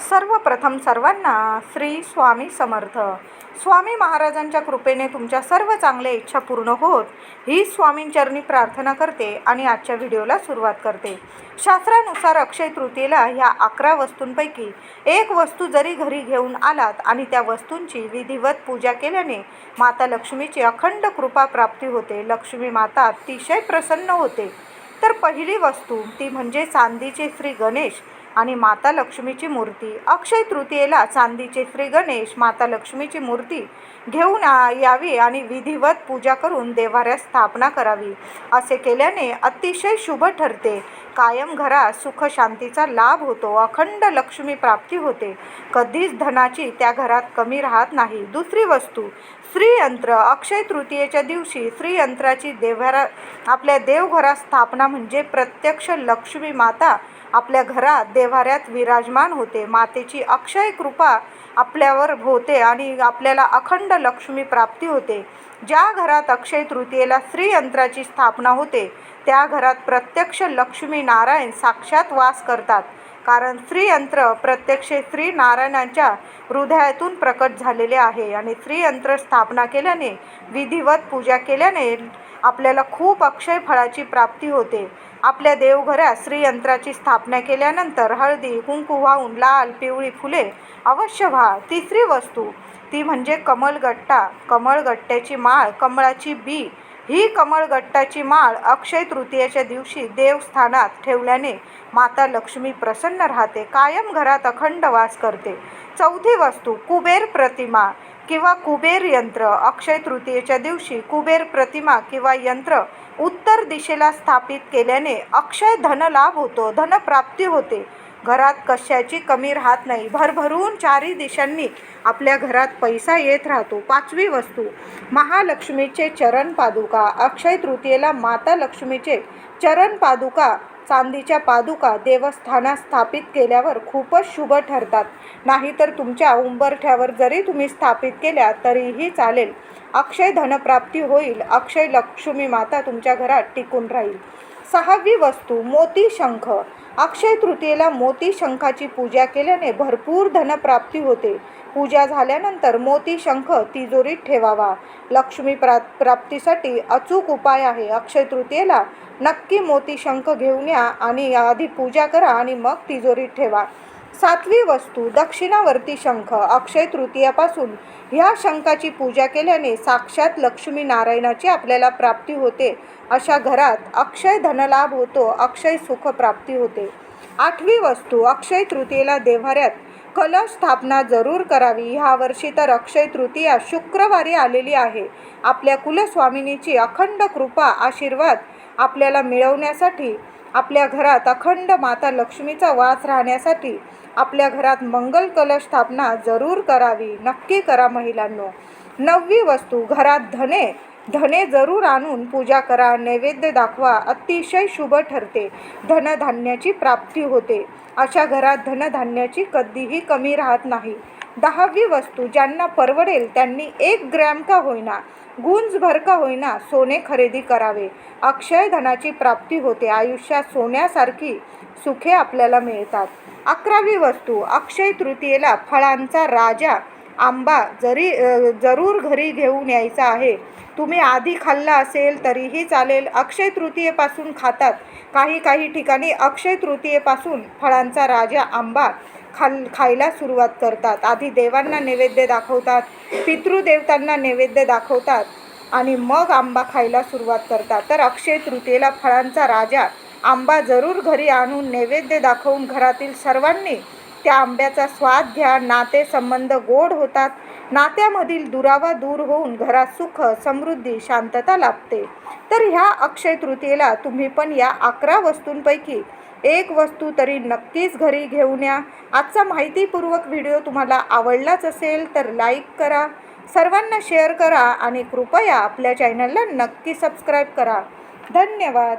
सर्वप्रथम सर्वांना श्री स्वामी समर्थ. स्वामी महाराजांच्या कृपेने तुमच्या सर्व चांगल्या इच्छा पूर्ण होत ही स्वामींचरणी प्रार्थना करते आणि आजच्या व्हिडिओला सुरुवात करते. शास्त्रानुसार अक्षय तृतीयेला ह्या अकरा वस्तूंपैकी एक वस्तू जरी घरी घेऊन आलात आणि त्या वस्तूंची विधिवत पूजा केल्याने माता लक्ष्मीची अखंड कृपा प्राप्ती होते. लक्ष्मी माता अतिशय प्रसन्न होते. तर पहिली वस्तू ती म्हणजे चांदीचे श्री गणेश. आणि माता लक्ष्मीची मूर्ती. अक्षय तृतीयेला चांदीचे श्री गणेश माता लक्ष्मीची मूर्ती घेऊन यावी आणि विधिवत पूजा करून देवाऱ्यात स्थापना करावी असे केल्याने अतिशय शुभ ठरते. कायम घरात सुख शांतीचा लाभ होतो. अखंड लक्ष्मी प्राप्ती होते. कधीच धनाची त्या घरात कमी राहत नाही. दुसरी वस्तू श्रीयंत्र. अक्षय तृतीयेच्या दिवशी श्रीयंत्राची देवघरा आपल्या देवघरात स्थापना म्हणजे प्रत्यक्ष लक्ष्मी माता आपल्या घरात देव्हाऱ्यात विराजमान होते. मातेची अक्षय कृपा आपल्यावर होते आणि आपल्याला अखंड लक्ष्मी प्राप्ती होते. ज्या घरात अक्षय तृतीयेला श्रीयंत्राची स्थापना होते त्या घरात प्रत्यक्ष लक्ष्मी नारायण साक्षात वास करतात. कारण श्रीयंत्र प्रत्यक्ष श्री नारायणांच्या हृदयातून प्रकट झालेले आहे. आणि श्रीयंत्र स्थापना केल्याने विधिवत पूजा केल्याने आपल्याला खूप अक्षय फळाची प्राप्ती होते. आपल्या देवघरात श्रीयंत्राची स्थापना केल्यानंतर हळदी कुंकू वाहून लाल पिवळी फुले अवश्य व्हा. तिसरी वस्तू ती म्हणजे कमलगट्टा. कमळगट्ट्याची माळ कमळाची बी ही कमळगट्टाची माळ अक्षय तृतीयेच्या दिवशी देवस्थानात ठेवल्याने माता लक्ष्मी प्रसन्न राहते कायम घरात अखंड वास करते. चौथी वस्तू कुबेर प्रतिमा किंवा कुबेर यंत्र. अक्षय तृतीयेच्या दिवशी कुबेर प्रतिमा किंवा यंत्र उत्तर दिशेला स्थापित केल्याने अक्षय धनलाभ होतो धनप्राप्ती होते. घरात कशाची कमी राहत नाही. भरभरून चारही दिशांनी आपल्या घरात पैसा येत राहतो. पाचवी वस्तू महालक्ष्मीचे चरण पादुका. अक्षय तृतीयेला माता लक्ष्मीचे चरण पादुका चांदीच्या पादुका देवस्थानात स्थापित केल्यावर खूपच शुभ ठरतात. नाहीतर तुमच्या उंबरठ्यावर जरी तुम्ही स्थापित केल्या तरीही चालेल. अक्षय धनप्राप्ती होईल. अक्षय लक्ष्मी माता तुमच्या घरात टिकून राहील. सहावी वस्तू मोती शंख. अक्षय तृतीयेला मोती शंखाची पूजा केल्याने भरपूर धनप्राप्ती होते. पूजा झाल्यानंतर मोती शंख तिजोरीत ठेवावा. लक्ष्मी प्रा प्राप्तीसाठी अचूक उपाय आहे. अक्षय तृतीयेला नक्की मोती शंख घेऊन या आणि आधी पूजा करा आणि मग तिजोरीत ठेवा. सातवी वस्तू दक्षिणावर्ती शंख अक्षय तृतीयापासून. ह्या शंखाची पूजा केल्याने साक्षात लक्ष्मी नारायणाची आपल्याला प्राप्ती होते. अशा घरात अक्षय धनलाभ होतो अक्षय सुख प्राप्ती होते. आठवी वस्तू अक्षय तृतीयेला देव्हाऱ्यात कलश स्थापना जरूर करावी. ह्या वर्षी तर अक्षय तृतीया शुक्रवारी आलेली आहे. आपल्या कुलस्वामिनीची अखंड कृपा आशीर्वाद आपल्याला मिळवण्यासाठी आपल्या घरात अखंड माता लक्ष्मीचा वास राहण्यासाठी आपल्या घरात मंगल कलश स्थापना जरूर करावी. नक्की करा महिलांनो. नववी वस्तू घरात धने धने जरूर आणून पूजा करा नैवेद्य दाखवा अतिशय शुभ ठरते. धनधान्याची प्राप्ती होते. अशा घरात धनधान्याची कधीही कमी राहत नाही. दहावी वस्तू ज्यांना परवडेल त्यांनी एक ग्रॅम का होईना गुंजभर का होईना सोने खरेदी करावे. अक्षय धनाची प्राप्ती होते. आयुष्यात सोन्यासारखी सुखे आपल्याला मिळतात. अकरावी वस्तू अक्षय तृतीयेला फळांचा राजा आंबा जरी जरूर घरी घेऊन यायचा आहे. तुम्ही आधी खाल्ला असेल तरीही चालेल. अक्षय तृतीयेपासून खातात. काही काही ठिकाणी अक्षय तृतीयेपासून फळांचा राजा आंबा खाल खायला सुरुवात करतात. आधी देवांना नैवेद्य दाखवतात पितृदेवतांना नैवेद्य दाखवतात आणि मग आंबा खायला सुरुवात करतात. तर अक्षय तृतीयेला फळांचा राजा आंबा जरूर घरी आणून नैवेद्य दाखवून घरातील सर्वांनी त्या आंब्याचा स्वाद घ्या. नाते संबंध गोड होतात. नात्यामधील दुरावा दूर होऊन घरात सुख समृद्धी शांतता लाभते. तर ह्या अक्षय तृतीयेला तुम्ही पण या अकरा वस्तूंपैकी एक वस्तू तरी नक्कीच घरी घेऊन या. आजचा माहितीपूर्वक व्हिडिओ तुम्हाला आवडलाच असेल तर लाईक करा. सर्वांना शेअर करा आणि कृपया आपल्या चॅनलला नक्की सबस्क्राईब करा. धन्यवाद.